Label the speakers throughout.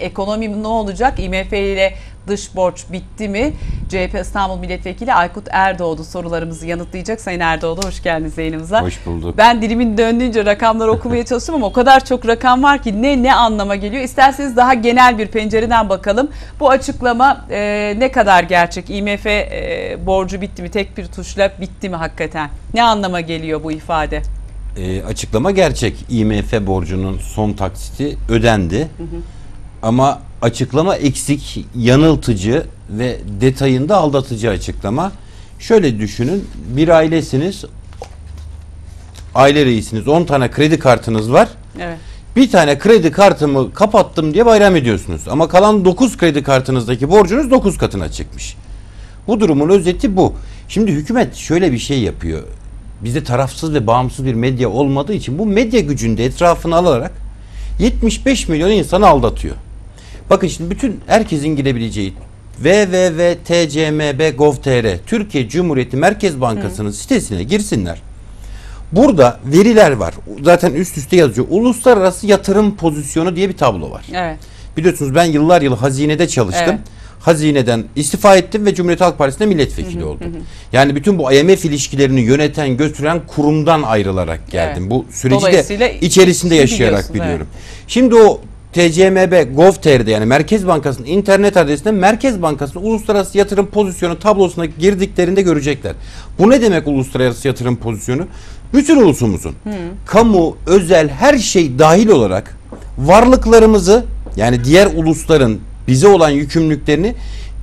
Speaker 1: Ekonomi ne olacak? IMF ile dış borç bitti mi? CHP İstanbul Milletvekili Aykut Erdoğdu sorularımızı yanıtlayacak. Sayın Erdoğdu hoş geldiniz yayınımıza.
Speaker 2: Hoş bulduk.
Speaker 1: Ben dilimin döndüğünce rakamları okumaya çalıştım ama o kadar çok rakam var ki ne ne anlama geliyor? İsterseniz daha genel bir pencereden bakalım. Bu açıklama e, ne kadar gerçek? IMF e, borcu bitti mi? Tek bir tuşla bitti mi hakikaten? Ne anlama geliyor bu ifade?
Speaker 2: E, açıklama gerçek. IMF borcunun son taksiti ödendi. Hı hı. Ama açıklama eksik, yanıltıcı ve detayında aldatıcı açıklama. Şöyle düşünün. Bir ailesiniz. Aile reisiniz. 10 tane kredi kartınız var.
Speaker 1: Evet.
Speaker 2: Bir tane kredi kartımı kapattım diye bayram ediyorsunuz. Ama kalan 9 kredi kartınızdaki borcunuz 9 katına çıkmış. Bu durumun özeti bu. Şimdi hükümet şöyle bir şey yapıyor. Bizde tarafsız ve bağımsız bir medya olmadığı için bu medya gücünde etrafını alarak 75 milyon insanı aldatıyor. Bakın şimdi bütün herkesin girebileceği www.tcmb.gov.tr Türkiye Cumhuriyeti Merkez Bankası'nın sitesine girsinler. Burada veriler var. Zaten üst üste yazıyor. Uluslararası yatırım pozisyonu diye bir tablo var.
Speaker 1: Evet.
Speaker 2: Biliyorsunuz ben yıllar yıl hazinede çalıştım. Evet. Hazineden istifa ettim ve Cumhuriyet Halk Partisi'nde milletvekili hı hı, oldum. Hı. Yani bütün bu IMF ilişkilerini yöneten, götüren kurumdan ayrılarak geldim. Evet. Bu süreci de içerisinde yaşayarak biliyorum. Evet. Şimdi o TCMB Gov.tr'de yani Merkez Bankası'nın internet adresinde Merkez Bankası'nın uluslararası yatırım pozisyonu tablosuna girdiklerinde görecekler. Bu ne demek uluslararası yatırım pozisyonu? Bütün ulusumuzun hmm. kamu, özel her şey dahil olarak varlıklarımızı yani diğer ulusların bize olan yükümlülüklerini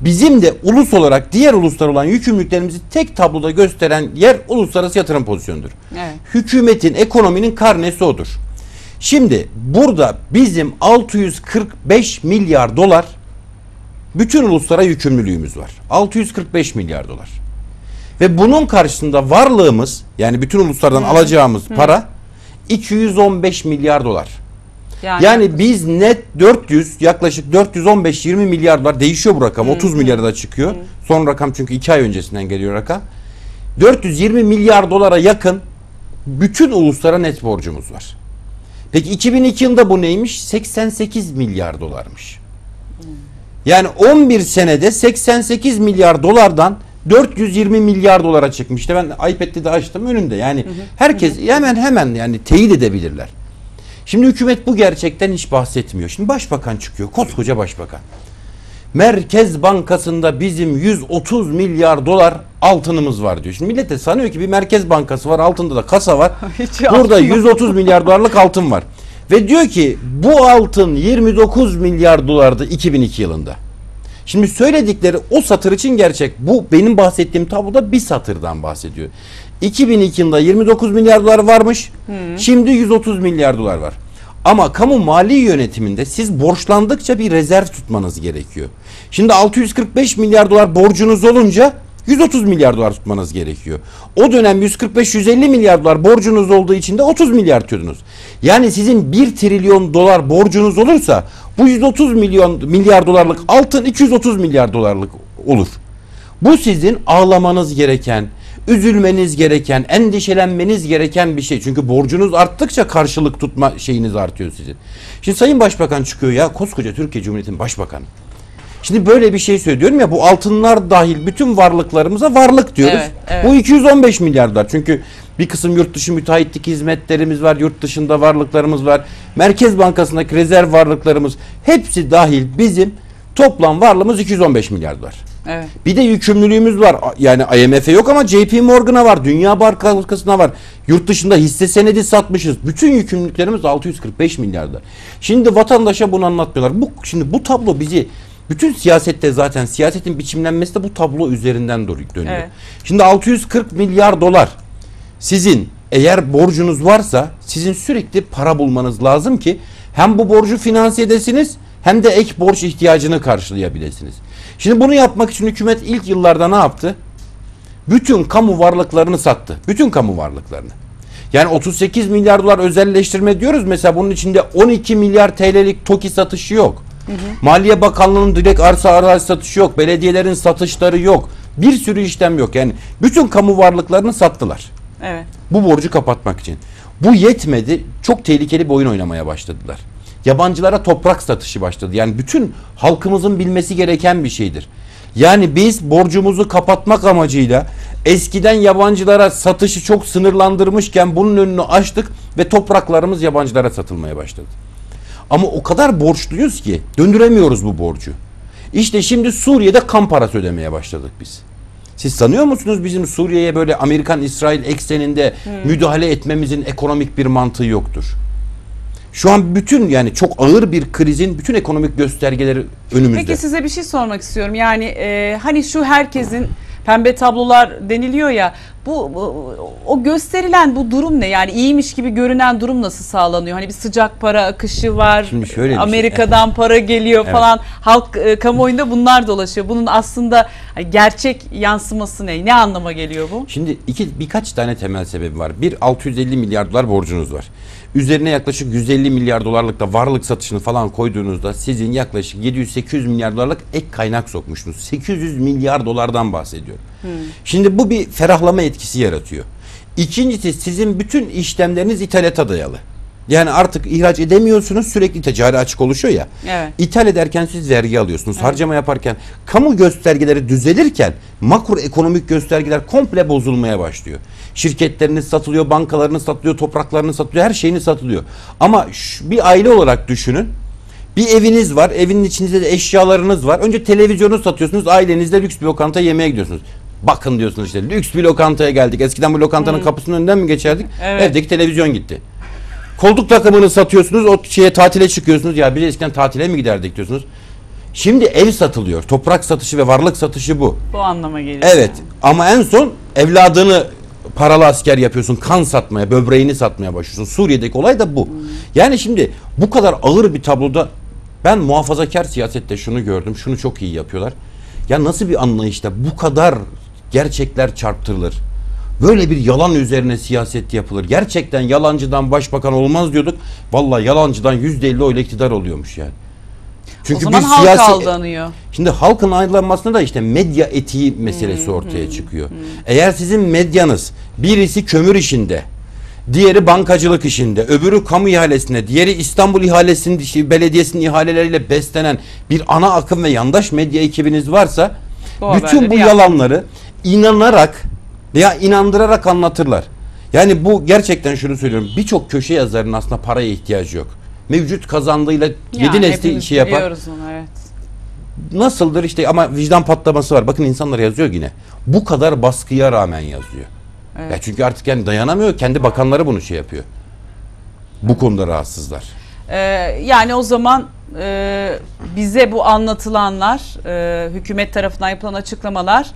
Speaker 2: bizim de ulus olarak diğer uluslar olan yükümlülüklerimizi tek tabloda gösteren yer uluslararası yatırım pozisyonudur. Evet. Hükümetin, ekonominin karnesi odur. Şimdi burada bizim 645 milyar dolar bütün uluslara yükümlülüğümüz var. 645 milyar dolar. Ve bunun karşısında varlığımız yani bütün uluslardan Hı. alacağımız Hı. para 215 milyar dolar. Yani, yani biz net 400 yaklaşık 415-20 milyar dolar değişiyor bu rakam. Hı. 30 milyara da çıkıyor. Hı. Son rakam çünkü 2 ay öncesinden geliyor rakam. 420 milyar dolara yakın bütün uluslara net borcumuz var. Peki 2002 yılında bu neymiş? 88 milyar dolarmış. Yani 11 senede 88 milyar dolardan 420 milyar dolara çıkmış. İşte ben iPad'de de açtım önünde. Yani herkes hemen hemen yani teyit edebilirler. Şimdi hükümet bu gerçekten hiç bahsetmiyor. Şimdi başbakan çıkıyor. Koskoca başbakan. Merkez Bankası'nda bizim 130 milyar dolar altınımız var diyor. Şimdi millet de sanıyor ki bir Merkez Bankası var altında da kasa var. Burada 130 milyar dolarlık altın var. Ve diyor ki bu altın 29 milyar dolardı 2002 yılında. Şimdi söyledikleri o satır için gerçek. Bu benim bahsettiğim tabloda bir satırdan bahsediyor. 2002 yılında 29 milyar dolar varmış. Hmm. Şimdi 130 milyar dolar var. Ama kamu mali yönetiminde siz borçlandıkça bir rezerv tutmanız gerekiyor. Şimdi 645 milyar dolar borcunuz olunca 130 milyar dolar tutmanız gerekiyor. O dönem 145-150 milyar dolar borcunuz olduğu için de 30 milyar tutuyordunuz. Yani sizin 1 trilyon dolar borcunuz olursa bu 130 milyon milyar dolarlık altın 230 milyar dolarlık olur. Bu sizin ağlamanız gereken, üzülmeniz gereken, endişelenmeniz gereken bir şey. Çünkü borcunuz arttıkça karşılık tutma şeyiniz artıyor sizin. Şimdi Sayın Başbakan çıkıyor ya koskoca Türkiye Cumhuriyeti'nin başbakanı. Şimdi böyle bir şey söylüyorum ya bu altınlar dahil bütün varlıklarımıza varlık diyoruz. Evet, evet. Bu 215 milyar dolar. Çünkü bir kısım yurt dışı müteahhitlik hizmetlerimiz var, yurt dışında varlıklarımız var. Merkez Bankası'ndaki rezerv varlıklarımız hepsi dahil bizim toplam varlığımız 215 milyar dolar. Evet. Bir de yükümlülüğümüz var. Yani IMF'e yok ama JP Morgan'a var, Dünya Bankası'na var. Yurt dışında hisse senedi satmışız. Bütün yükümlülüklerimiz 645 milyar dolar. Şimdi vatandaşa bunu anlatmıyorlar. Bu şimdi bu tablo bizi bütün siyasette zaten siyasetin biçimlenmesi de bu tablo üzerinden dönüyor. Evet. Şimdi 640 milyar dolar sizin eğer borcunuz varsa sizin sürekli para bulmanız lazım ki hem bu borcu finanse edesiniz hem de ek borç ihtiyacını karşılayabilirsiniz. Şimdi bunu yapmak için hükümet ilk yıllarda ne yaptı? Bütün kamu varlıklarını sattı. Bütün kamu varlıklarını. Yani 38 milyar dolar özelleştirme diyoruz. Mesela bunun içinde 12 milyar TL'lik TOKİ satışı yok. Hı hı. Maliye Bakanlığı'nın direkt arsa arazi satışı yok. Belediyelerin satışları yok. Bir sürü işlem yok. Yani bütün kamu varlıklarını sattılar. Evet. Bu borcu kapatmak için. Bu yetmedi. Çok tehlikeli bir oyun oynamaya başladılar. yabancılara toprak satışı başladı. Yani bütün halkımızın bilmesi gereken bir şeydir. Yani biz borcumuzu kapatmak amacıyla eskiden yabancılara satışı çok sınırlandırmışken bunun önünü açtık ve topraklarımız yabancılara satılmaya başladı. Ama o kadar borçluyuz ki döndüremiyoruz bu borcu. İşte şimdi Suriye'de kan parası ödemeye başladık biz. Siz sanıyor musunuz bizim Suriye'ye böyle Amerikan-İsrail ekseninde müdahale etmemizin ekonomik bir mantığı yoktur? Şu an bütün yani çok ağır bir krizin bütün ekonomik göstergeleri önümüzde.
Speaker 1: Peki size bir şey sormak istiyorum. Yani e, hani şu herkesin pembe tablolar deniliyor ya. Bu, bu o gösterilen bu durum ne? Yani iyiymiş gibi görünen durum nasıl sağlanıyor? Hani bir sıcak para akışı var.
Speaker 2: Şimdi şöyle bir şey.
Speaker 1: Amerika'dan para geliyor
Speaker 2: Evet.
Speaker 1: falan. Halk e, kamuoyunda bunlar dolaşıyor. Bunun aslında hani gerçek yansıması ne? Ne anlama geliyor bu?
Speaker 2: Şimdi iki birkaç tane temel sebebi var. Bir 650 milyar dolar borcunuz var. Üzerine yaklaşık 150 milyar dolarlık da varlık satışını falan koyduğunuzda sizin yaklaşık 700-800 milyar dolarlık ek kaynak sokmuşsunuz. 800 milyar dolardan bahsediyorum. Şimdi bu bir ferahlama etkisi yaratıyor. İkincisi sizin bütün işlemleriniz ithalata dayalı. Yani artık ihraç edemiyorsunuz sürekli ticari açık oluşuyor ya.
Speaker 1: Evet.
Speaker 2: İthal ederken siz vergi alıyorsunuz. Harcama yaparken kamu göstergeleri düzelirken makro ekonomik göstergeler komple bozulmaya başlıyor. Şirketleriniz satılıyor, bankalarınız satılıyor, topraklarınız satılıyor, her şeyiniz satılıyor. Ama şu- bir aile olarak düşünün. Bir eviniz var, evinin içinde de eşyalarınız var. Önce televizyonu satıyorsunuz, ailenizle lüks bir lokanta yemeğe gidiyorsunuz. Bakın diyorsunuz işte lüks bir lokantaya geldik. Eskiden bu lokantanın kapısının önünden mi geçerdik?
Speaker 1: Evet.
Speaker 2: Evdeki televizyon gitti. Koltuk takımını satıyorsunuz, o şeye tatile çıkıyorsunuz. Ya biz eskiden tatile mi giderdik diyorsunuz. Şimdi ev satılıyor. Toprak satışı ve varlık satışı bu.
Speaker 1: Bu anlama geliyor.
Speaker 2: Evet ama en son evladını paralı asker yapıyorsun. Kan satmaya, böbreğini satmaya başlıyorsun. Suriye'deki olay da bu. Yani şimdi bu kadar ağır bir tabloda ben muhafazakar siyasette şunu gördüm. Şunu çok iyi yapıyorlar. Ya nasıl bir anlayışta bu kadar gerçekler çarptırılır? Böyle bir yalan üzerine siyaset yapılır. Gerçekten yalancıdan başbakan olmaz diyorduk. Vallahi yalancıdan yüzde elli oyla iktidar oluyormuş yani.
Speaker 1: O zaman halk aldanıyor.
Speaker 2: Şimdi halkın aydınlanmasında da işte medya etiği meselesi ortaya çıkıyor. Eğer sizin medyanız birisi kömür işinde, diğeri bankacılık işinde, öbürü kamu ihalesinde, diğeri İstanbul ihalesinin belediyesinin ihaleleriyle beslenen bir ana akım ve yandaş medya ekibiniz varsa
Speaker 1: Bu
Speaker 2: bütün bu yalanları inanarak veya inandırarak anlatırlar. Yani bu gerçekten şunu söylüyorum. Birçok köşe yazarının aslında paraya ihtiyacı yok. Mevcut kazandığıyla yedi
Speaker 1: Yani
Speaker 2: nesli işi yapar
Speaker 1: onu, evet.
Speaker 2: nasıldır işte ama vicdan patlaması var. Bakın insanlar yazıyor yine. Bu kadar baskıya rağmen yazıyor.
Speaker 1: Evet.
Speaker 2: Ya çünkü artık yani dayanamıyor. Kendi bakanları bunu şey yapıyor. Bu konuda rahatsızlar.
Speaker 1: Ee, yani o zaman e, bize bu anlatılanlar, e, hükümet tarafından yapılan açıklamalar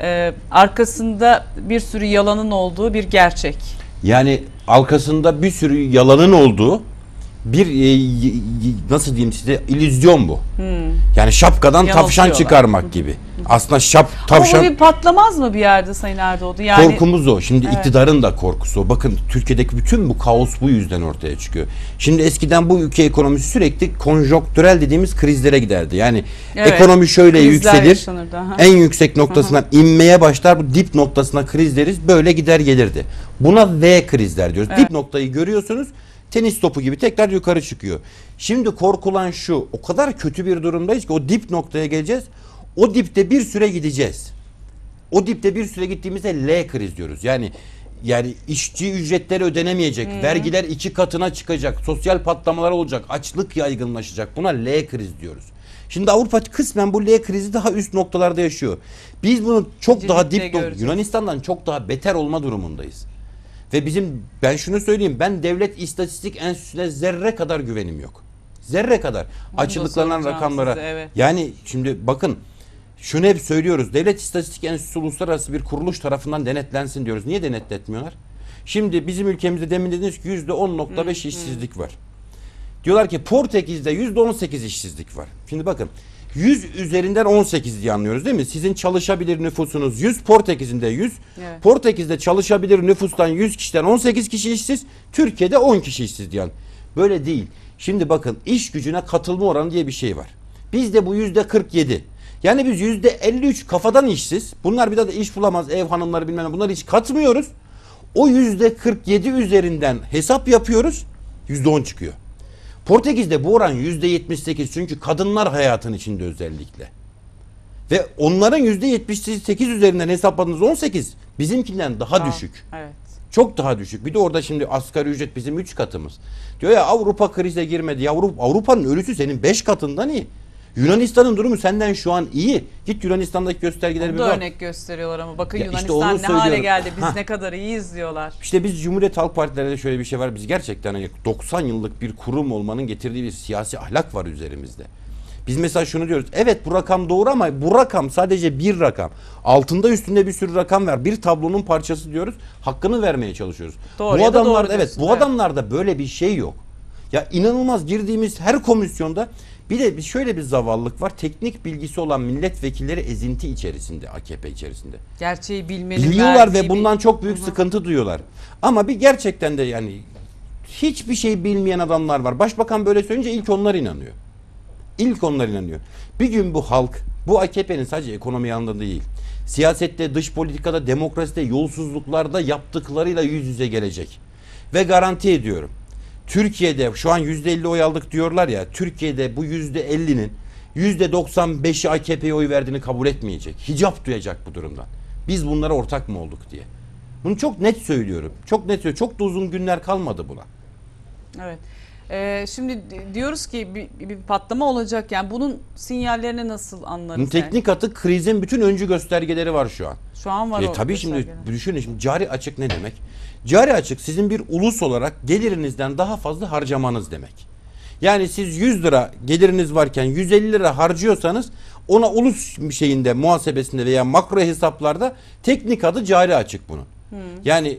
Speaker 1: e, arkasında bir sürü yalanın olduğu bir gerçek.
Speaker 2: Yani arkasında bir sürü yalanın olduğu bir e, nasıl diyeyim size illüzyon bu. Yani şapkadan tavşan çıkarmak gibi. Aslında şap
Speaker 1: Ama
Speaker 2: tavşan
Speaker 1: bu bir patlamaz mı bir yerde Sayın Erdoğdu? Yani
Speaker 2: Korkumuz o. Şimdi iktidarın da korkusu o. Bakın Türkiye'deki bütün bu kaos bu yüzden ortaya çıkıyor. Şimdi eskiden bu ülke ekonomisi sürekli konjonktürel dediğimiz krizlere giderdi. Yani
Speaker 1: Evet.
Speaker 2: ekonomi şöyle
Speaker 1: Krizler
Speaker 2: yükselir. En yüksek noktasından inmeye başlar. Bu dip noktasına kriz deriz. Böyle gider gelirdi. Buna V krizler diyoruz. Dip noktayı görüyorsunuz. Tenis topu gibi tekrar yukarı çıkıyor. Şimdi korkulan şu. O kadar kötü bir durumdayız ki o dip noktaya geleceğiz. O dipte bir süre gideceğiz. O dipte bir süre gittiğimizde L kriz diyoruz. Yani yani işçi ücretleri ödenemeyecek, vergiler iki katına çıkacak, sosyal patlamalar olacak, açlık yaygınlaşacak. Buna L kriz diyoruz. Şimdi Avrupa kısmen bu L krizi daha üst noktalarda yaşıyor. Biz bunu çok
Speaker 1: İkinci
Speaker 2: daha dip. Yunanistan'dan çok daha beter olma durumundayız. Ve bizim ben şunu söyleyeyim ben devlet istatistik enstitüsüne zerre kadar güvenim yok. Zerre kadar.
Speaker 1: da
Speaker 2: Açıklanan rakamlara.
Speaker 1: size, evet.
Speaker 2: Yani şimdi bakın şunu hep söylüyoruz. Devlet İstatistik Enstitüsü uluslararası bir kuruluş tarafından denetlensin diyoruz. Niye denetletmiyorlar? Şimdi bizim ülkemizde demin dediniz ki %10.5 işsizlik var. Diyorlar ki Portekiz'de %18 işsizlik var. Şimdi bakın 100 üzerinden 18 diye anlıyoruz değil mi? Sizin çalışabilir nüfusunuz 100, Portekiz'in de 100.
Speaker 1: Evet.
Speaker 2: Portekiz'de çalışabilir nüfustan 100 kişiden 18 kişi işsiz, Türkiye'de 10 kişi işsiz diyen. Böyle değil. Şimdi bakın iş gücüne katılma oranı diye bir şey var. Bizde bu yüzde 47. Yani biz yüzde 53 kafadan işsiz. Bunlar bir daha da iş bulamaz ev hanımları bilmem ne. Bunları hiç katmıyoruz. O yüzde 47 üzerinden hesap yapıyoruz. Yüzde 10 çıkıyor. Portekiz'de bu oran %78 çünkü kadınlar hayatın içinde özellikle. Ve onların %78 üzerinden hesapladığınız 18 bizimkinden daha
Speaker 1: Aa,
Speaker 2: düşük.
Speaker 1: Evet.
Speaker 2: Çok daha düşük. Bir de orada şimdi asgari ücret bizim 3 katımız. Diyor ya Avrupa krize girmedi. Avrupa, Avrupa'nın ölüsü senin 5 katından iyi. Yunanistan'ın durumu senden şu an iyi. Git Yunanistan'daki göstergeleri bir
Speaker 1: Bu da
Speaker 2: bak.
Speaker 1: örnek gösteriyorlar ama bakın
Speaker 2: Ya işte
Speaker 1: Yunanistan
Speaker 2: onu
Speaker 1: ne hale geldi. Biz
Speaker 2: Hah.
Speaker 1: ne kadar iyiyiz diyorlar.
Speaker 2: İşte biz Cumhuriyet Halk Partileri'nde şöyle bir şey var. Biz gerçekten hani 90 yıllık bir kurum olmanın getirdiği bir siyasi ahlak var üzerimizde. Biz mesela şunu diyoruz. Evet bu rakam doğru ama bu rakam sadece bir rakam. Altında üstünde bir sürü rakam var. Bir tablonun parçası diyoruz. Hakkını vermeye çalışıyoruz.
Speaker 1: Doğru
Speaker 2: bu
Speaker 1: ya da
Speaker 2: adamlar
Speaker 1: doğru
Speaker 2: evet bu adamlarda böyle bir şey yok. Ya inanılmaz girdiğimiz her komisyonda bir de bir- şöyle bir zavallılık var. Teknik bilgisi olan milletvekilleri ezinti içerisinde AKP içerisinde.
Speaker 1: Gerçeği bilmenin
Speaker 2: Biliyorlar ve
Speaker 1: bir-
Speaker 2: bundan çok büyük sıkıntı duyuyorlar. Ama bir gerçekten de yani hiçbir şey bilmeyen adamlar var. Başbakan böyle söyleyince ilk onlar inanıyor. İlk onlar inanıyor. Bir gün bu halk, bu AKP'nin sadece ekonomi yanında değil. Siyasette, dış politikada, demokraside, yolsuzluklarda yaptıklarıyla yüz yüze gelecek. Ve garanti ediyorum. Türkiye'de şu an %50 oy aldık diyorlar ya. Türkiye'de bu %50'nin %95'i AKP'ye oy verdiğini kabul etmeyecek. Hicap duyacak bu durumdan. Biz bunlara ortak mı olduk diye. Bunu çok net söylüyorum. Çok net söylüyorum. Çok da uzun günler kalmadı buna.
Speaker 1: Evet. Ee, şimdi di- diyoruz ki bir, bir patlama olacak yani bunun sinyallerini nasıl anlarız?
Speaker 2: Teknik atı krizin bütün öncü göstergeleri var şu an.
Speaker 1: yani? Şu an var
Speaker 2: E,
Speaker 1: o
Speaker 2: tabii şimdi düşünün şimdi cari açık ne demek? Cari açık sizin bir ulus olarak gelirinizden daha fazla harcamanız demek. Yani siz 100 lira geliriniz varken 150 lira harcıyorsanız ona ulus şeyinde muhasebesinde veya makro hesaplarda teknik adı cari açık bunun. Yani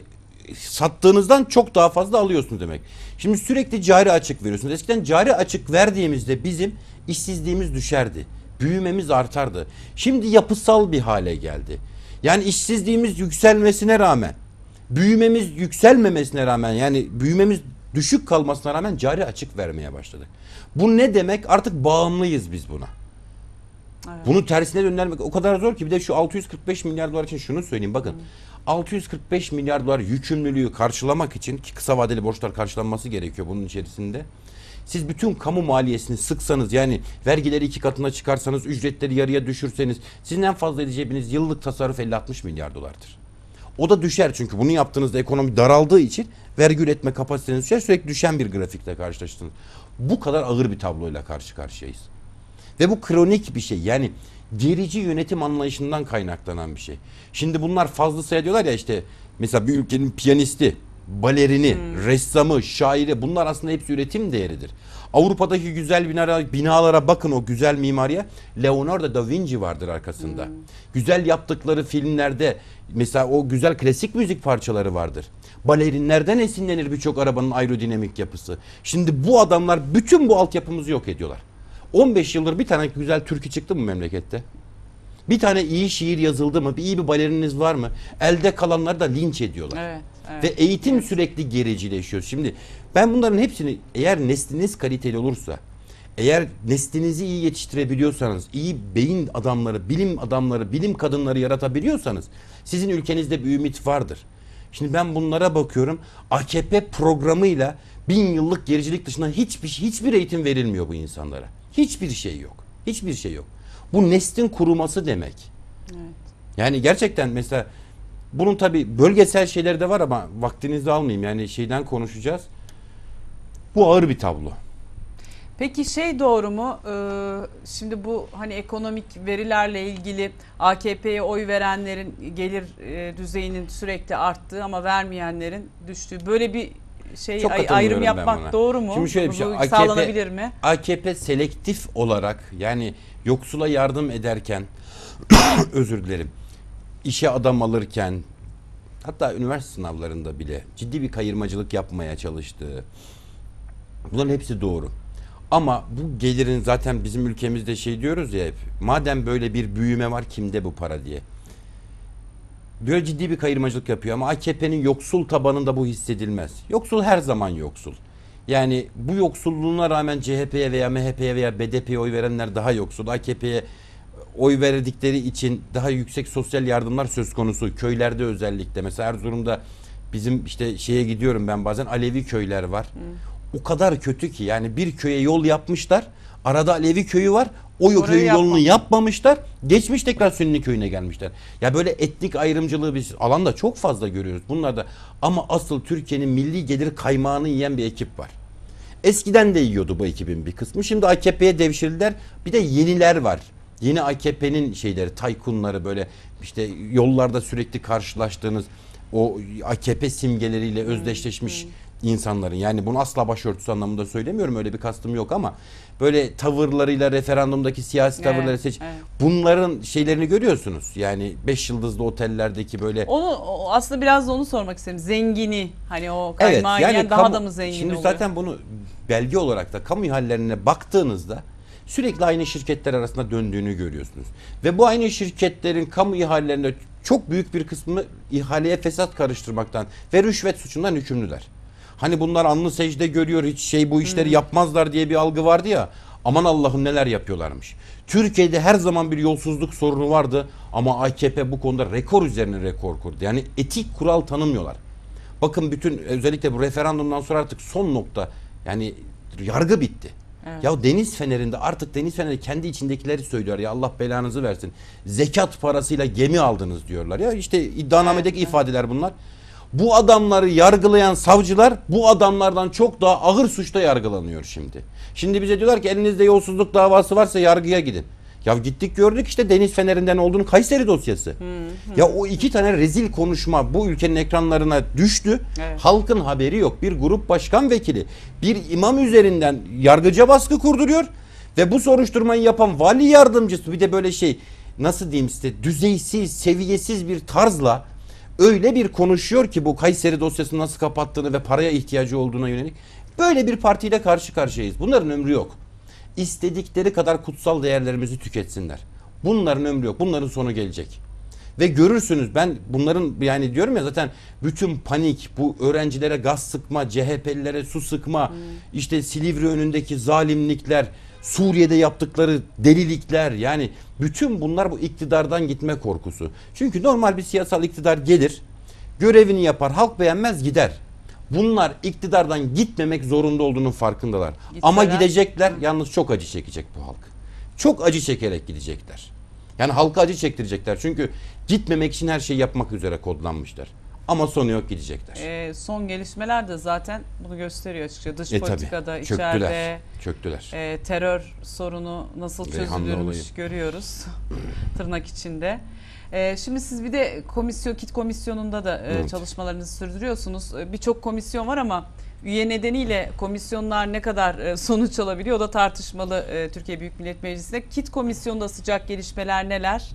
Speaker 2: sattığınızdan çok daha fazla alıyorsunuz demek. Şimdi sürekli cari açık veriyorsunuz. Eskiden cari açık verdiğimizde bizim işsizliğimiz düşerdi. Büyümemiz artardı. Şimdi yapısal bir hale geldi. Yani işsizliğimiz yükselmesine rağmen, büyümemiz yükselmemesine rağmen yani büyümemiz düşük kalmasına rağmen cari açık vermeye başladık. Bu ne demek? Artık bağımlıyız biz buna.
Speaker 1: Evet.
Speaker 2: Bunu tersine döndürmek o kadar zor ki bir de şu 645 milyar dolar için şunu söyleyeyim bakın. 645 milyar dolar yükümlülüğü karşılamak için ki kısa vadeli borçlar karşılanması gerekiyor bunun içerisinde. Siz bütün kamu maliyesini sıksanız yani vergileri iki katına çıkarsanız ücretleri yarıya düşürseniz sizin en fazla edeceğiniz yıllık tasarruf 50-60 milyar dolardır. O da düşer çünkü bunu yaptığınızda ekonomi daraldığı için vergi üretme kapasiteniz düşer sürekli düşen bir grafikle karşılaştınız. Bu kadar ağır bir tabloyla karşı karşıyayız. Ve bu kronik bir şey. Yani gerici yönetim anlayışından kaynaklanan bir şey. Şimdi bunlar fazla sayı diyorlar ya işte mesela bir ülkenin piyanisti, balerini, ressamı, şairi bunlar aslında hepsi üretim değeridir. Avrupa'daki güzel binalara, binalara bakın o güzel mimariye. Leonardo da Vinci vardır arkasında. Güzel yaptıkları filmlerde mesela o güzel klasik müzik parçaları vardır. Balerinlerden esinlenir birçok arabanın aerodinamik yapısı. Şimdi bu adamlar bütün bu altyapımızı yok ediyorlar. 15 yıldır bir tane güzel türkü çıktı mı memlekette? Bir tane iyi şiir yazıldı mı? Bir iyi bir balerininiz var mı? Elde kalanları da linç ediyorlar.
Speaker 1: Evet, evet.
Speaker 2: Ve eğitim sürekli gericileşiyor. Şimdi ben bunların hepsini eğer nesliniz kaliteli olursa, eğer neslinizi iyi yetiştirebiliyorsanız, iyi beyin adamları, bilim adamları, bilim kadınları yaratabiliyorsanız sizin ülkenizde bir ümit vardır. Şimdi ben bunlara bakıyorum. AKP programıyla bin yıllık gericilik dışında hiçbir hiçbir eğitim verilmiyor bu insanlara. Hiçbir şey yok. Hiçbir şey yok. Bu neslin kuruması demek. Yani gerçekten mesela bunun tabi bölgesel şeyleri de var ama vaktinizi almayayım. Yani şeyden konuşacağız. Bu ağır bir tablo.
Speaker 1: Peki şey doğru mu? Ee, şimdi bu hani ekonomik verilerle ilgili AKP'ye oy verenlerin gelir e, düzeyinin sürekli arttığı ama vermeyenlerin düştüğü böyle bir şey
Speaker 2: Çok
Speaker 1: ay- ayrım yapmak doğru mu?
Speaker 2: Şimdi şöyle bir şey,
Speaker 1: Bu
Speaker 2: AKP
Speaker 1: sağlanabilir mi?
Speaker 2: AKP selektif olarak yani yoksula yardım ederken özür dilerim. işe adam alırken hatta üniversite sınavlarında bile ciddi bir kayırmacılık yapmaya çalıştığı bunların hepsi doğru. Ama bu gelirin zaten bizim ülkemizde şey diyoruz ya hep madem böyle bir büyüme var kimde bu para diye. Böyle ciddi bir kayırmacılık yapıyor ama AKP'nin yoksul tabanında bu hissedilmez. Yoksul her zaman yoksul. Yani bu yoksulluğuna rağmen CHP'ye veya MHP'ye veya BDP'ye oy verenler daha yoksul. AKP'ye oy verdikleri için daha yüksek sosyal yardımlar söz konusu. Köylerde özellikle mesela Erzurum'da bizim işte şeye gidiyorum ben bazen Alevi köyler var. o kadar kötü ki yani bir köye yol yapmışlar. Arada Alevi köyü var. O yo-
Speaker 1: Orayı
Speaker 2: köyün yolunu
Speaker 1: yapmamış.
Speaker 2: yapmamışlar. Geçmiş tekrar Sünni köyüne gelmişler. Ya böyle etnik ayrımcılığı biz alanda çok fazla görüyoruz. Bunlar da ama asıl Türkiye'nin milli gelir kaymağını yiyen bir ekip var. Eskiden de yiyordu bu ekibin bir kısmı. Şimdi AKP'ye devşirdiler. Bir de yeniler var. Yeni AKP'nin şeyleri, taykunları böyle işte yollarda sürekli karşılaştığınız o AKP simgeleriyle özdeşleşmiş insanların. Yani bunu asla başörtüsü anlamında söylemiyorum. Öyle bir kastım yok ama böyle tavırlarıyla referandumdaki siyasi
Speaker 1: Evet,
Speaker 2: tavırları seç.
Speaker 1: evet.
Speaker 2: Bunların şeylerini görüyorsunuz. Yani 5 yıldızlı otellerdeki böyle
Speaker 1: Onu aslında biraz da onu sormak istedim. Zengini hani o kaymağı yiyen daha
Speaker 2: kamu-
Speaker 1: da mı zengin
Speaker 2: Şimdi
Speaker 1: oluyor?
Speaker 2: zaten bunu belge olarak da kamu ihalelerine baktığınızda sürekli aynı şirketler arasında döndüğünü görüyorsunuz. Ve bu aynı şirketlerin kamu ihalelerinde çok büyük bir kısmı ihaleye fesat karıştırmaktan ve rüşvet suçundan hükümlüler. Hani bunlar anlı secde görüyor hiç şey bu işleri yapmazlar diye bir algı vardı ya. Aman Allah'ım neler yapıyorlarmış. Türkiye'de her zaman bir yolsuzluk sorunu vardı ama AKP bu konuda rekor üzerine rekor kurdu. Yani etik kural tanımıyorlar. Bakın bütün özellikle bu referandumdan sonra artık son nokta yani yargı bitti. Ya Deniz Feneri'nde artık Deniz Feneri kendi içindekileri söylüyor ya Allah belanızı versin. Zekat parasıyla gemi aldınız diyorlar. Ya işte iddianamedeki ifadeler bunlar. Bu adamları yargılayan savcılar bu adamlardan çok daha ağır suçta yargılanıyor şimdi. Şimdi bize diyorlar ki elinizde yolsuzluk davası varsa yargıya gidin. Ya gittik gördük işte Deniz Feneri'nden olduğunu Kayseri dosyası. Ya o iki tane rezil konuşma bu ülkenin ekranlarına düştü.
Speaker 1: Evet.
Speaker 2: Halkın haberi yok. Bir grup başkan vekili bir imam üzerinden yargıca baskı kurduruyor ve bu soruşturmayı yapan vali yardımcısı bir de böyle şey nasıl diyeyim size düzeysiz, seviyesiz bir tarzla öyle bir konuşuyor ki bu Kayseri dosyasını nasıl kapattığını ve paraya ihtiyacı olduğuna yönelik böyle bir partiyle karşı karşıyayız. Bunların ömrü yok. İstedikleri kadar kutsal değerlerimizi tüketsinler. Bunların ömrü yok. Bunların sonu gelecek. Ve görürsünüz ben bunların yani diyorum ya zaten bütün panik bu öğrencilere gaz sıkma, CHP'lilere su sıkma, işte Silivri önündeki zalimlikler, Suriye'de yaptıkları delilikler yani bütün bunlar bu iktidardan gitme korkusu. Çünkü normal bir siyasal iktidar gelir, görevini yapar, halk beğenmez gider. Bunlar iktidardan gitmemek zorunda olduğunun farkındalar. Ama
Speaker 1: Gitseler-
Speaker 2: gidecekler yalnız çok acı çekecek bu halk. Çok acı çekerek gidecekler. Yani halka acı çektirecekler. Çünkü gitmemek için her şeyi yapmak üzere kodlanmışlar. Ama sonu yok gidecekler.
Speaker 1: Ee, son gelişmeler de zaten bunu gösteriyor açıkça. Dış
Speaker 2: E
Speaker 1: politikada,
Speaker 2: çöktüler.
Speaker 1: içeride
Speaker 2: Çöktüler.
Speaker 1: e, terör sorunu nasıl çözülürmüş görüyoruz tırnak içinde. E, şimdi siz bir de komisyon kit komisyonunda da e,
Speaker 2: Evet.
Speaker 1: çalışmalarınızı sürdürüyorsunuz. E, Birçok komisyon var ama üye nedeniyle komisyonlar ne kadar e, sonuç alabiliyor o da tartışmalı Türkiye Büyük Millet Meclisi'nde. Kit komisyonda sıcak gelişmeler neler?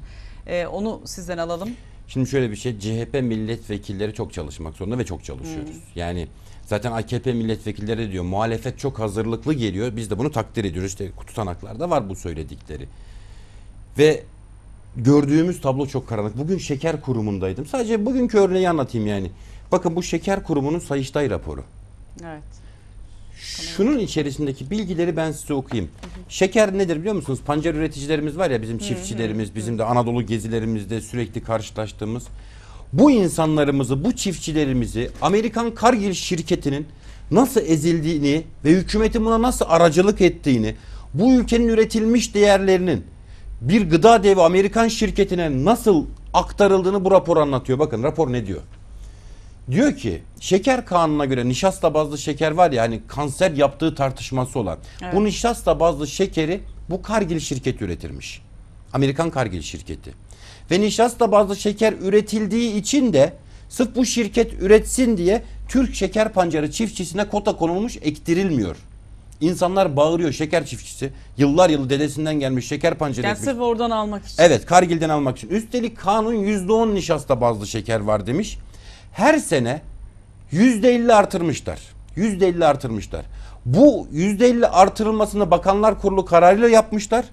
Speaker 1: Onu sizden alalım.
Speaker 2: Şimdi şöyle bir şey CHP milletvekilleri çok çalışmak zorunda ve çok çalışıyoruz. Yani zaten AKP milletvekilleri diyor muhalefet çok hazırlıklı geliyor. Biz de bunu takdir ediyoruz. İşte tutanaklarda var bu söyledikleri. Ve gördüğümüz tablo çok karanlık. Bugün şeker kurumundaydım. Sadece bugünkü örneği anlatayım yani. Bakın bu şeker kurumunun Sayıştay raporu.
Speaker 1: Evet.
Speaker 2: Şunun içerisindeki bilgileri ben size okuyayım. Şeker nedir biliyor musunuz? Pancar üreticilerimiz var ya bizim çiftçilerimiz, bizim de Anadolu gezilerimizde sürekli karşılaştığımız. Bu insanlarımızı, bu çiftçilerimizi Amerikan Cargill şirketinin nasıl ezildiğini ve hükümetin buna nasıl aracılık ettiğini, bu ülkenin üretilmiş değerlerinin bir gıda devi Amerikan şirketine nasıl aktarıldığını bu rapor anlatıyor. Bakın rapor ne diyor? Diyor ki şeker kanununa göre nişasta bazlı şeker var ya hani kanser yaptığı tartışması olan.
Speaker 1: Evet.
Speaker 2: Bu nişasta bazlı şekeri bu Cargill şirketi üretirmiş. Amerikan Cargill şirketi. Ve nişasta bazlı şeker üretildiği için de sırf bu şirket üretsin diye Türk şeker pancarı çiftçisine kota konulmuş ektirilmiyor. İnsanlar bağırıyor şeker çiftçisi. Yıllar yılı dedesinden gelmiş şeker pancarı
Speaker 1: Yani
Speaker 2: ekmiş.
Speaker 1: sırf oradan almak için.
Speaker 2: Evet Kargil'den almak için. Üstelik kanun %10 nişasta bazlı şeker var demiş. Her sene %50 artırmışlar. %50 artırmışlar. Bu %50 artırılmasını Bakanlar Kurulu kararıyla yapmışlar.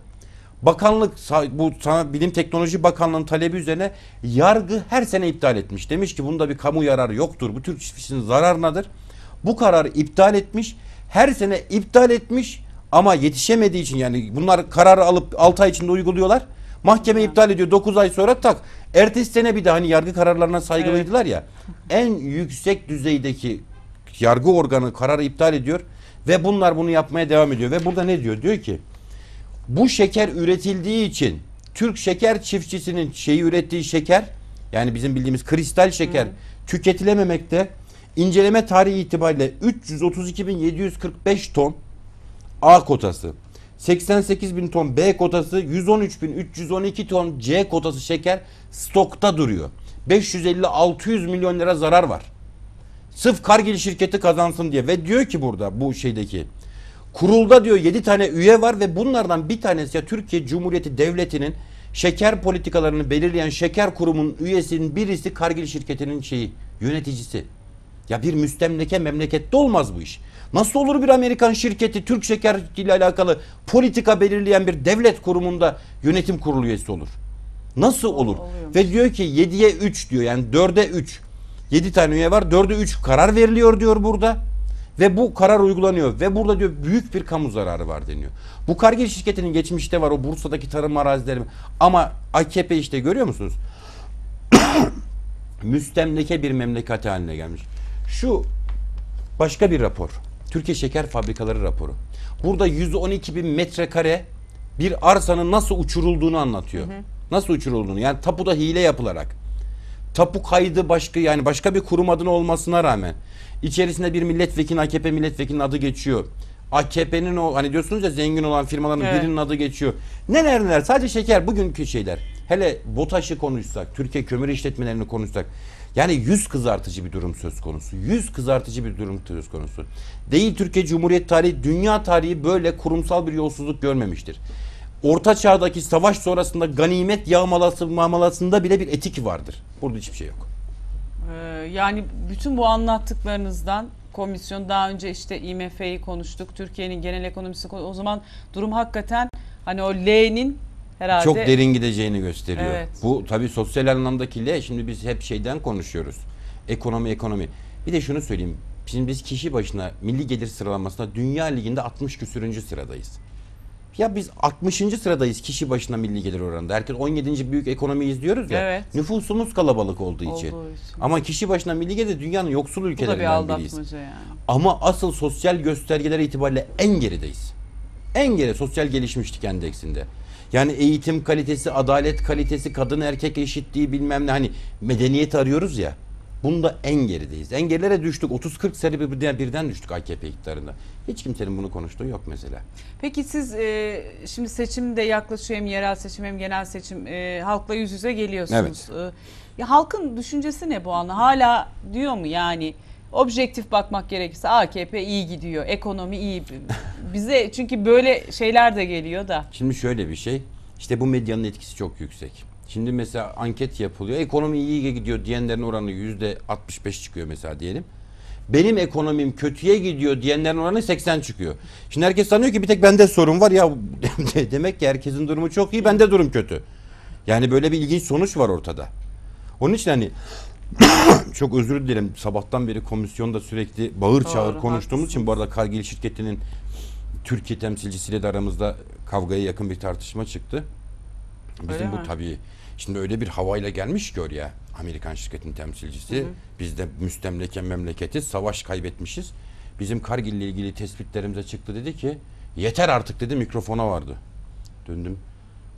Speaker 2: Bakanlık bu sana Bilim Teknoloji Bakanlığı'nın talebi üzerine yargı her sene iptal etmiş. Demiş ki bunda bir kamu yararı yoktur. Bu Türk çiftçisinin zararınadır. Bu kararı iptal etmiş. Her sene iptal etmiş ama yetişemediği için yani bunlar kararı alıp 6 ay içinde uyguluyorlar. Mahkeme iptal ediyor 9 ay sonra tak. Ertesi sene bir de hani yargı kararlarına saygılıydılar ya. En yüksek düzeydeki yargı organı kararı iptal ediyor Ve bunlar bunu yapmaya devam ediyor. Ve burada ne diyor? Diyor ki bu şeker üretildiği için Türk şeker çiftçisinin şeyi ürettiği şeker yani bizim bildiğimiz kristal şeker tüketilememekte. İnceleme tarihi itibariyle 332.745 ton A kotası, 88 bin ton B kotası, 113.312 ton C kotası şeker stokta duruyor. 550-600 milyon lira zarar var. Sırf Kargil şirketi kazansın diye ve diyor ki burada bu şeydeki kurulda diyor 7 tane üye var ve bunlardan bir tanesi ya Türkiye Cumhuriyeti Devleti'nin şeker politikalarını belirleyen şeker kurumunun üyesinin birisi Kargil şirketinin şeyi yöneticisi. Ya bir müstemleke memlekette olmaz bu iş. Nasıl olur bir Amerikan şirketi Türk şeker ile alakalı politika belirleyen bir devlet kurumunda yönetim kurulu üyesi olur? Nasıl olur?
Speaker 1: oluyormuş.
Speaker 2: Ve diyor ki 7'ye 3 diyor yani 4'e 3. 7 tane üye var 4'e 3 karar veriliyor diyor burada. Ve bu karar uygulanıyor. Ve burada diyor büyük bir kamu zararı var deniyor. Bu Kargil şirketinin geçmişte var o Bursa'daki tarım arazileri. Ama AKP işte görüyor musunuz? Müstemleke bir memleket haline gelmiş. Şu başka bir rapor. Türkiye Şeker Fabrikaları raporu. Burada 112 bin metrekare bir arsanın nasıl uçurulduğunu anlatıyor. Nasıl uçurulduğunu. Yani tapuda hile yapılarak. Tapu kaydı başka yani başka bir kurum adına olmasına rağmen içerisinde bir milletvekili AKP milletvekilinin adı geçiyor. AKP'nin o hani diyorsunuz ya zengin olan firmaların
Speaker 1: Evet.
Speaker 2: birinin adı geçiyor. Neler neler sadece şeker bugünkü şeyler. Hele BOTAŞ'ı konuşsak, Türkiye kömür işletmelerini konuşsak. Yani yüz kızartıcı bir durum söz konusu. Yüz kızartıcı bir durum söz konusu. Değil Türkiye Cumhuriyet tarihi, dünya tarihi böyle kurumsal bir yolsuzluk görmemiştir. Orta çağdaki savaş sonrasında ganimet yağmalası mamalasında bile bir etik vardır. Burada hiçbir şey yok.
Speaker 1: Ee, yani bütün bu anlattıklarınızdan komisyon daha önce işte IMF'yi konuştuk. Türkiye'nin genel ekonomisi o zaman durum hakikaten hani o L'nin herhalde
Speaker 2: Çok derin gideceğini gösteriyor.
Speaker 1: Evet.
Speaker 2: Bu tabii sosyal anlamdaki L şimdi biz hep şeyden konuşuyoruz. Ekonomi ekonomi. Bir de şunu söyleyeyim. Şimdi biz kişi başına milli gelir sıralamasında dünya liginde 60 küsürüncü sıradayız. Ya biz 60. sıradayız kişi başına milli gelir oranında. Herkes 17. büyük ekonomiyiz diyoruz ya.
Speaker 1: Evet.
Speaker 2: Nüfusumuz kalabalık olduğu için.
Speaker 1: Olduğu için.
Speaker 2: Ama kişi başına milli gelir dünyanın yoksul
Speaker 1: bu da bir
Speaker 2: ülkelerinden biriyiz.
Speaker 1: yani.
Speaker 2: Ama asıl sosyal göstergeler itibariyle en gerideyiz. En geri sosyal gelişmişlik endeksinde. Yani eğitim kalitesi, adalet kalitesi, kadın erkek eşitliği bilmem ne hani medeniyet arıyoruz ya. Bunda en gerideyiz. En gerilere düştük. 30-40 sene birden, birden düştük AKP iktidarında. Hiç kimsenin bunu konuştuğu yok mesela.
Speaker 1: Peki siz e, şimdi seçim de yaklaşıyor hem yerel seçim hem genel seçim e, halkla yüz yüze geliyorsunuz. E, ya halkın düşüncesi ne bu anda? Hala diyor mu yani objektif bakmak gerekirse AKP iyi gidiyor, ekonomi iyi. Bize çünkü böyle şeyler de geliyor da.
Speaker 2: Şimdi şöyle bir şey. İşte bu medyanın etkisi çok yüksek. Şimdi mesela anket yapılıyor. Ekonomi iyi gidiyor diyenlerin oranı yüzde 65 çıkıyor mesela diyelim. Benim ekonomim kötüye gidiyor diyenlerin oranı 80 çıkıyor. Şimdi herkes sanıyor ki bir tek bende sorun var. Ya demek ki herkesin durumu çok iyi, bende durum kötü. Yani böyle bir ilginç sonuç var ortada. Onun için hani çok özür dilerim. Sabahtan beri komisyonda sürekli bağır
Speaker 1: Doğru,
Speaker 2: çağır konuştuğumuz için bu arada Kargil şirketinin Türkiye temsilcisiyle de aramızda kavgaya yakın bir tartışma çıktı. Bizim
Speaker 1: Öyle
Speaker 2: bu
Speaker 1: mi?
Speaker 2: tabii şimdi öyle bir havayla gelmiş ki oraya Amerikan şirketin temsilcisi. Biz de müstemleke memleketi savaş kaybetmişiz. Bizim Kargil ile ilgili tespitlerimize çıktı dedi ki yeter artık dedi mikrofona vardı. Döndüm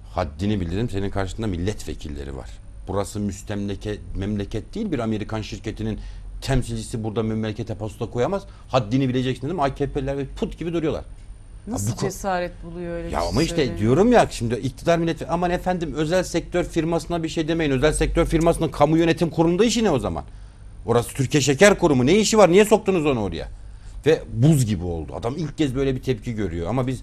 Speaker 2: haddini bildirdim senin karşında milletvekilleri var. Burası müstemleke memleket değil bir Amerikan şirketinin temsilcisi burada memlekete posta koyamaz. Haddini bileceksin dedim. AKP'liler put gibi duruyorlar.
Speaker 1: Nasıl
Speaker 2: bu
Speaker 1: cesaret buluyor öyle
Speaker 2: Ya
Speaker 1: bir
Speaker 2: ama
Speaker 1: şey
Speaker 2: işte diyorum ya şimdi iktidar millet aman efendim özel sektör firmasına bir şey demeyin. Özel sektör firmasının kamu yönetim kurulunda işi ne o zaman? Orası Türkiye Şeker Kurumu. Ne işi var? Niye soktunuz onu oraya? Ve buz gibi oldu. Adam ilk kez böyle bir tepki görüyor. Ama biz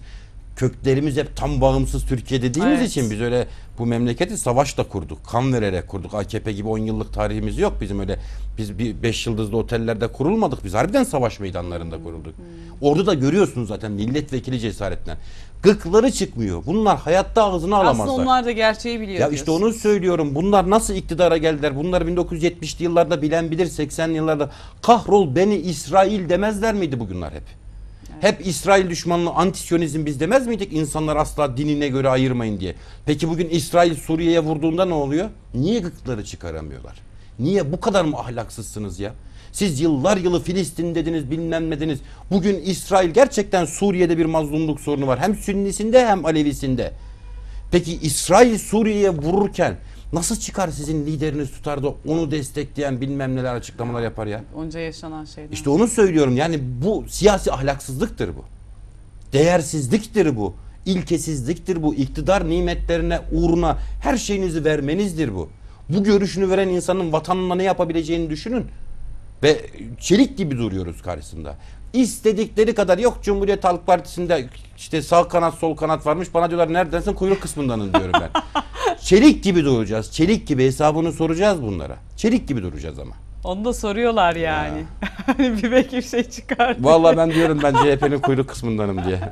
Speaker 2: köklerimiz hep tam bağımsız Türkiye dediğimiz
Speaker 1: Evet.
Speaker 2: için biz öyle bu memleketi savaşla kurduk. Kan vererek kurduk. AKP gibi 10 yıllık tarihimiz yok bizim öyle. Biz bir 5 yıldızlı otellerde kurulmadık. Biz harbiden savaş meydanlarında kurulduk. Orada da görüyorsunuz zaten milletvekili cesaretinden. Gıkları çıkmıyor. Bunlar hayatta ağzına alamazlar.
Speaker 1: Aslında onlar da gerçeği biliyor.
Speaker 2: Ya işte onu söylüyorum. Bunlar nasıl iktidara geldiler? Bunlar 1970'li yıllarda bilen bilir 80'li yıllarda kahrol beni İsrail demezler miydi bugünler hep? Hep İsrail düşmanlığı, antisyonizm biz demez miydik? İnsanlar asla dinine göre ayırmayın diye. Peki bugün İsrail Suriye'ye vurduğunda ne oluyor? Niye gıkları çıkaramıyorlar? Niye bu kadar mı ahlaksızsınız ya? Siz yıllar yılı Filistin dediniz bilmem. Bugün İsrail gerçekten Suriye'de bir mazlumluk sorunu var. Hem Sünnisinde hem Alevisinde. Peki İsrail Suriye'ye vururken nasıl çıkar sizin lideriniz tutar da onu destekleyen bilmem neler açıklamalar yapar ya?
Speaker 1: Onca yaşanan şeyden.
Speaker 2: İşte onu söylüyorum yani bu siyasi ahlaksızlıktır bu. Değersizliktir bu. İlkesizliktir bu. İktidar nimetlerine uğruna her şeyinizi vermenizdir bu. Bu görüşünü veren insanın vatanına ne yapabileceğini düşünün. Ve çelik gibi duruyoruz karşısında. İstedikleri kadar yok Cumhuriyet Halk Partisi'nde işte sağ kanat sol kanat varmış. Bana diyorlar neredensin kuyruk kısmındanın diyorum ben. çelik gibi duracağız. Çelik gibi hesabını soracağız bunlara. Çelik gibi duracağız ama.
Speaker 1: Onu da soruyorlar yani. Hani bir belki bir şey çıkar.
Speaker 2: Vallahi ben diyorum ben CHP'nin kuyruk kısmındanım diye.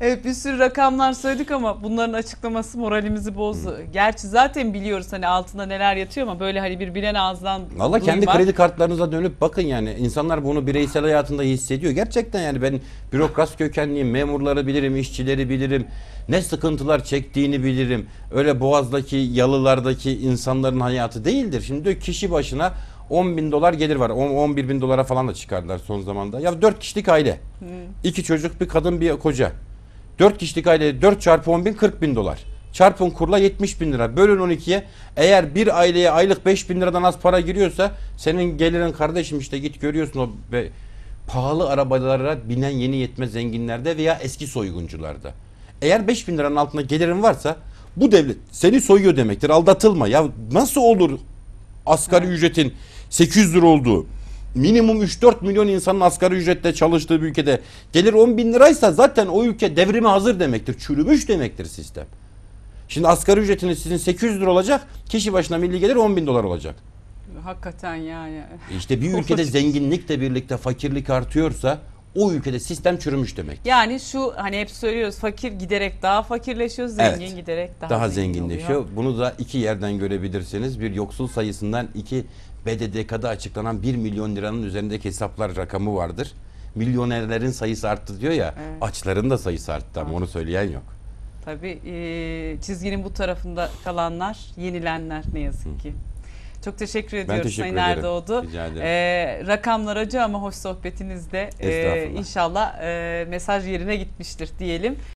Speaker 1: Evet bir sürü rakamlar söyledik ama bunların açıklaması moralimizi bozdu. Gerçi zaten biliyoruz hani altında neler yatıyor ama böyle hani bir bilen ağızdan
Speaker 2: Valla kendi
Speaker 1: duymak-
Speaker 2: kredi kartlarınıza dönüp bakın yani insanlar bunu bireysel hayatında hissediyor. Gerçekten yani ben bürokrat kökenliyim, memurları bilirim, işçileri bilirim. Ne sıkıntılar çektiğini bilirim. Öyle boğazdaki yalılardaki insanların hayatı değildir. Şimdi diyor kişi başına 10 bin dolar gelir var. 10, 11 bin dolara falan da çıkardılar son zamanda. Ya 4 kişilik aile. İki çocuk, bir kadın, bir koca. 4 kişilik aile 4 çarpı 10 bin 40 bin dolar. Çarpın kurla 70 bin lira. Bölün 12'ye. Eğer bir aileye aylık 5 bin liradan az para giriyorsa senin gelirin kardeşim işte git görüyorsun o be, pahalı arabalara binen yeni yetme zenginlerde veya eski soyguncularda. Eğer 5 bin liranın altında gelirin varsa bu devlet seni soyuyor demektir. Aldatılma. Ya nasıl olur asgari ücretin 800 lira olduğu minimum 3-4 milyon insanın asgari ücretle çalıştığı bir ülkede gelir 10 bin liraysa zaten o ülke devrime hazır demektir. Çürümüş demektir sistem. Şimdi asgari ücretiniz sizin 800 lira olacak. Kişi başına milli gelir 10 bin dolar olacak.
Speaker 1: Hakikaten yani.
Speaker 2: İşte bir ülkede zenginlikle birlikte fakirlik artıyorsa o ülkede sistem çürümüş demek.
Speaker 1: Yani şu hani hep söylüyoruz fakir giderek daha fakirleşiyor, zengin
Speaker 2: Evet.
Speaker 1: giderek daha,
Speaker 2: Daha
Speaker 1: zengin
Speaker 2: zenginleşiyor.
Speaker 1: oluyor.
Speaker 2: Bunu da iki yerden görebilirsiniz. Bir yoksul sayısından iki BDDK'da açıklanan 1 milyon liranın üzerindeki hesaplar rakamı vardır. Milyonerlerin sayısı arttı diyor ya.
Speaker 1: Evet.
Speaker 2: Açların da sayısı arttı ama onu söyleyen yok.
Speaker 1: Tabii e, çizginin bu tarafında kalanlar, yenilenler ne yazık ki. Çok teşekkür ediyoruz
Speaker 2: teşekkür
Speaker 1: Sayın
Speaker 2: ederim.
Speaker 1: Erdoğdu.
Speaker 2: Rica ederim.
Speaker 1: E, rakamlar acı ama hoş sohbetinizde e, inşallah e, mesaj yerine gitmiştir diyelim.